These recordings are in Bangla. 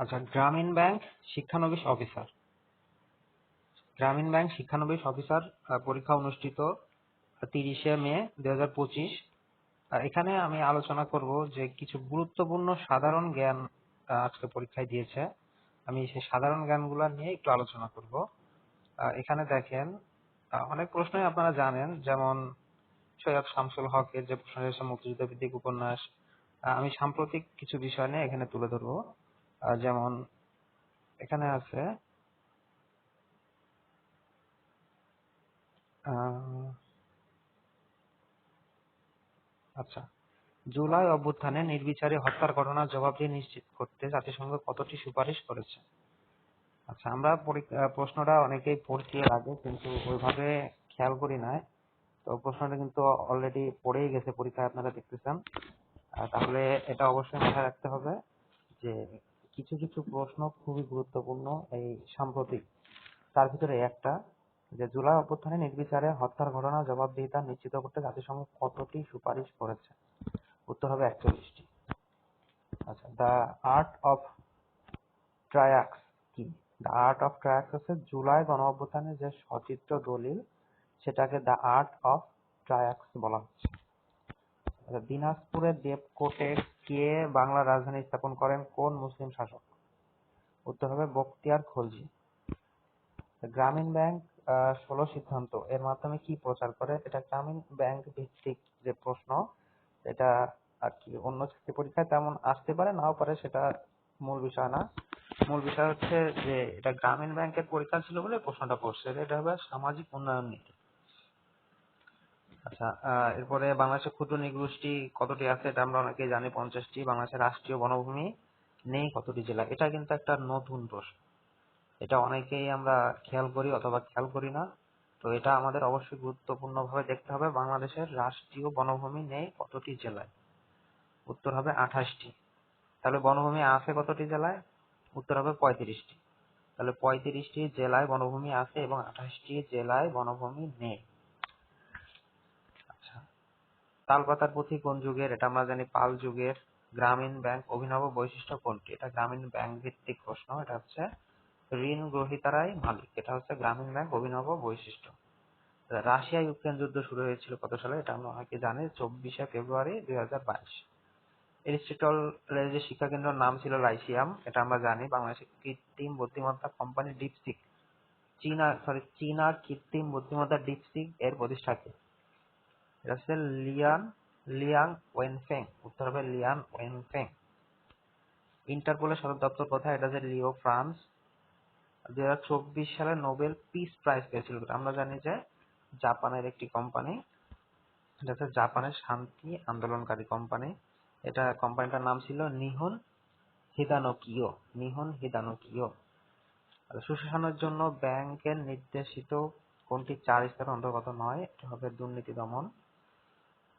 আচ্ছা গ্রামীণ ব্যাংক শিক্ষানবিশ অফিসার। গ্রামীণ ব্যাংক শিক্ষানবিশ অফিসার পরীক্ষা অনুষ্ঠিত তিরিশে মে দুই হাজার পঁচিশ এখানে আমি আলোচনা করব যে কিছু গুরুত্বপূর্ণ সাধারণ জ্ঞান আজকে পরীক্ষায় দিয়েছে। আমি সেই সাধারণ জ্ঞানগুলো নিয়ে একটু আলোচনা করব। এখানে দেখেন অনেক প্রশ্নই আপনারা জানেন, যেমন সৈয়দ শামসুল হকের যে প্রশ্ন মুক্তিযুদ্ধ ভিত্তিক উপন্যাস আমি সাম্প্রতিক কিছু বিষয় নিয়ে এখানে তুলে ধরবো। যেমন এখানে আছে আচ্ছা। জুলাই অভ্যুত্থানে নির্বিচারে হত্যার ঘটনার জবাবদিহি নিশ্চিত করতে জাতিসংঘ কতটি সুপারিশ করেছে? আচ্ছা আমরা প্রশ্নটা অনেকেই পড়ছি এর আগে কিন্তু ওইভাবে খেয়াল করি নাই। তো প্রশ্নটা কিন্তু অলরেডি পড়েই গেছে, পরীক্ষায় আপনারা দেখতেছেন। তাহলে এটা অবশ্যই মাথায় রাখতে হবে যে কিছু কিছু প্রশ্ন খুবই গুরুত্বপূর্ণ এই সাম্প্রতিক। তার ভিতরে একটা যে জুলাই অভ্যুত্থানে নির্বিচারে হত্যার ঘটনা জবাবদিহিতা নিশ্চিত করতে জাতিসংঘ কতটি সুপারিশ করেছে? উত্তর হবে একচল্লিশটি। আচ্ছা দ্য আর্ট অফ ট্রায়াক্স কি? দ্য আর্ট অফ ট্রায়াক্স হচ্ছে জুলাই গণ অভ্যুত্থানের যে সচিত্র দলিল, সেটাকে দ্য আর্ট অফ ট্রায়াক্স বলা হচ্ছে। আচ্ছা দিনাজপুরের দেবকোটে কে বাংলার রাজধানী স্থাপন করেন? কোন মুসলিম শাসক? উত্তর হবে বখতিয়ার খলজি। গ্রামীণ ব্যাংক ষোলো সিদ্ধান্ত। এর মাধ্যমে কি প্রচার করে? এটা গ্রামীণ ব্যাংক ভিত্তিক যে প্রশ্ন, এটা আর কি, অন্য চাকরি পরীক্ষায় তেমন আসতে পারে, নাও পারে, সেটা মূল বিষয় না। মূল বিষয় হচ্ছে যে, এটা গ্রামীণ ব্যাংকের পরীক্ষা ছিল বলে প্রশ্নটা পড়ছে এটা হবে সামাজিক উন্নয়ন নীতি। আচ্ছা আহ, এরপরে বাংলাদেশের ক্ষুদ্র নৃগোষ্ঠী কতটি আছে এটা আমরা অনেকেই জানি পঞ্চাশটি। বাংলাদেশের রাষ্ট্রীয় বনভূমি নেই কতটি জেলা এটা কিন্তু একটা নতুন প্রশ্ন। এটা অনেকেই আমরা খেয়াল করি অথবা খেয়াল করি না। তো এটা আমাদের অবশ্যই গুরুত্বপূর্ণ ভাবে দেখতে হবে বাংলাদেশের রাষ্ট্রীয় বনভূমি নেই কতটি জেলায়। উত্তর হবে আঠাশটি। তাহলে বনভূমি আছে কতটি জেলায়? উত্তর হবে পঁয়ত্রিশটি। তাহলে পঁয়ত্রিশটি জেলায় বনভূমি আছে এবং আঠাশটি জেলায় বনভূমি নেই আচ্ছা তালপাতার পুঁথি কোন যুগের? এটা আমরা জানি পাল যুগের। গ্রামীণ ব্যাংক অভিনব বৈশিষ্ট্য কোনটি? এটা গ্রামীণ ব্যাংক ভিত্তিক প্রশ্ন। এটা হচ্ছে ঋণ গ্রহীতারাই মালিক। এটা হচ্ছে গ্রামীণ ব্যাংক অভিনব বৈশিষ্ট্য। রাশিয়া ইউক্রেন যুদ্ধ শুরু হয়েছিল কত সালে? এটা আমরা অনেকে জানি, চব্বিশে ফেব্রুয়ারি দুই হাজার বাইশ। কেন্দ্রের নাম ছিল লাইসিয়াম। এটা আমরা জানি বাংলাদেশের কৃত্রিম বুদ্ধিমত্তা কোম্পানি ডিপসিক। চীনা সরি চীনা কৃত্রিম বুদ্ধিমত্তা ডিপসিক এর প্রতিষ্ঠাকে এটা হচ্ছে লিয়ান লিয়াং ওয়েনফেং উত্তর হবে লিয়ান ওয়েনফেং ইন্টারপোলের সদর দপ্তর কোথায় এটা হচ্ছে লিও ফ্রান্স দুই হাজার চব্বিশ সালে নোবেল পিস প্রাইজ পেয়েছিল। আমরা জানি যে জাপানের একটি কোম্পানি এটা হচ্ছে জাপানের শান্তি আন্দোলনকারী কোম্পানি এটা কোম্পানিটার নাম ছিল নিহন হিদানোকিও নিহন হিদানোকিও সুশাসনের জন্য ব্যাংকের নির্দেশিত কোনটি চার স্তরের অন্তর্গত নয়, এটা হবে দুর্নীতি দমন।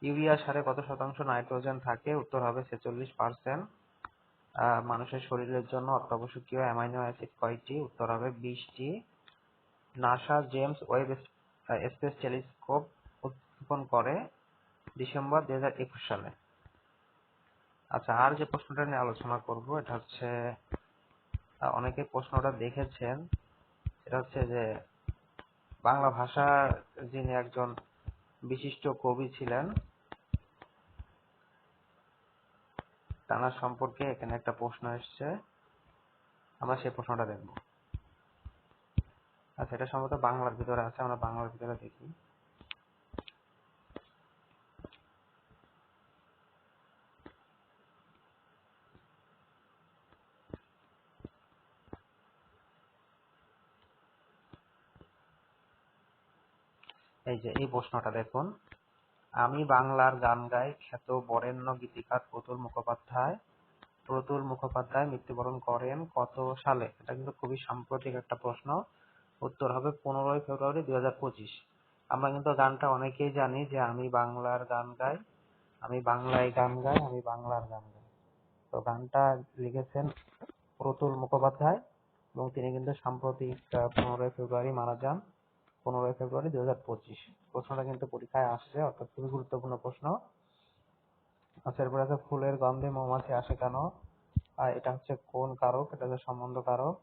ইউরিয়া সারে কত শতাংশ নাইট্রোজেন থাকে? উত্তর হবে ছেচল্লিশ পার্সেন্ট। মানুষের শরীরের জন্য অত্যাবশ্যকীয় অ্যামাইনো অ্যাসিড কয়টি? উত্তর হবে বিশটি। NASA James Webb space telescope উৎক্ষেপণ করে ডিসেম্বর দুই হাজার একুশ সালে। আচ্ছা আর যে প্রশ্নটা নিয়ে আলোচনা করব, এটা হচ্ছে অনেকে প্রশ্নটা দেখেছেন। এটা হচ্ছে যে, বাংলা ভাষা যিনি একজন বিশিষ্ট কবি ছিলেন তার সম্পর্কে এখানে একটা প্রশ্ন এসছে। আমরা সেই প্রশ্নটা দেখব। আচ্ছা এটা সম্ভবত বাংলার ভিতরে আছে, আমরা বাংলার ভিতরে দেখি। এই যে, এই প্রশ্নটা দেখুন। আমি বাংলার গান গাই খ্যাত বরেণ্য গীতিকার প্রতুল মুখোপাধ্যায়। প্রতুল মুখোপাধ্যায় মৃত্যুবরণ করেন কত সালে? এটা কিন্তু খুবই সাম্প্রতিক একটা প্রশ্ন। উত্তর হবে পনেরোই ফেব্রুয়ারি দুই হাজার পঁচিশ। আমরা কিন্তু গানটা অনেকেই জানি যে আমি বাংলার গান গাই, আমি বাংলায় গান গাই, আমি বাংলার গান গাই। তো গানটা লিখেছেন প্রতুল মুখোপাধ্যায় এবং তিনি কিন্তু সাম্প্রতিক পনেরোই ফেব্রুয়ারি মারা যান। পনেরোই ফেব্রুয়ারি দুই হাজার পঁচিশ। প্রশ্নটা কিন্তু পরীক্ষায় আসছে অর্থাৎ খুবই গুরুত্বপূর্ণ প্রশ্ন। আচ্ছা এরপরে আছে ফুলের গন্ধে মৌমাছি আসে কেন? আর এটা হচ্ছে কোন কারক? এটা হচ্ছে সম্বন্ধ কারক।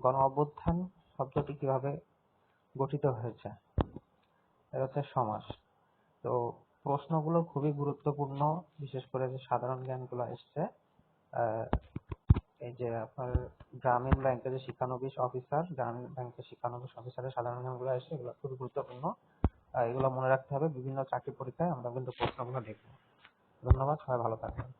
গণ অভ্যুত্থান শব্দটি কীভাবে গঠিত হয়েছে? এটা হচ্ছে সমাস। তো প্রশ্নগুলো খুবই গুরুত্বপূর্ণ বিশেষ করে যে সাধারণ জ্ঞানগুলো এসছে আহ, এই যে আপনার গ্রামীণ ব্যাংকে যে শিক্ষানবিশ অফিসার গ্রামীণ ব্যাংকের শিক্ষানবিশ অফিসারের সাধারণ নিয়মগুলো আসে, এগুলো খুবই গুরুত্বপূর্ণ। আর এগুলো মনে রাখতে হবে, বিভিন্ন চাকরি পরীক্ষায় আমরা কিন্তু প্রশ্নগুলো দেখব। ধন্যবাদ, সবাই ভালো থাকবেন।